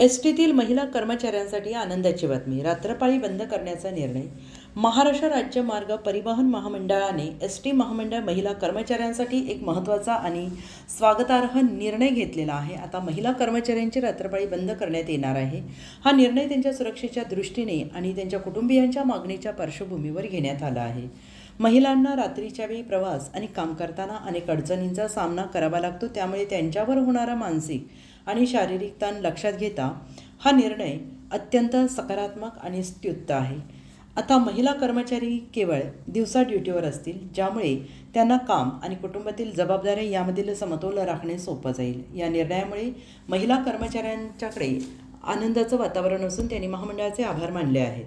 S टीतील महिला कर्मचाऱ्यांसाठी आनंदाची बातमी. रात्रपाळी बंद करण्याचा निर्णय. महाराष्ट्र राज्य मार्ग परिवहन महामंडळाने एस टी महामंडळ महिला कर्मचाऱ्यांसाठी एक महत्त्वाचा आणि स्वागतार्ह निर्णय घेतलेला आहे. आता महिला कर्मचाऱ्यांची रात्रपाळी बंद करण्यात येणार आहे. हा निर्णय त्यांच्या सुरक्षेच्या दृष्टीने आणि त्यांच्या कुटुंबियांच्या मागणीच्या पार्श्वभूमीवर घेण्यात आला आहे. महिलांना रात्रीच्या वेळी प्रवास आणि काम करताना अनेक अडचणींचा सामना करावा लागतो त्यामुळे त्यांच्यावर होणारा मानसिक आणि शारीरिक ताण लक्षात घेता हा निर्णय अत्यंत सकारात्मक आणि स्तुत्य आहे. आता महिला कर्मचारी केवळ दिवसा ड्युटीवर असतील ज्यामुळे त्यांना काम आणि कुटुंबातील जबाबदाऱ्या यामधील समतोल राखणे सोपं जाईल. या निर्णयामुळे महिला कर्मचाऱ्यांच्याकडे आनंदाचं वातावरण असून त्यांनी महामंडळाचे आभार मानले आहेत.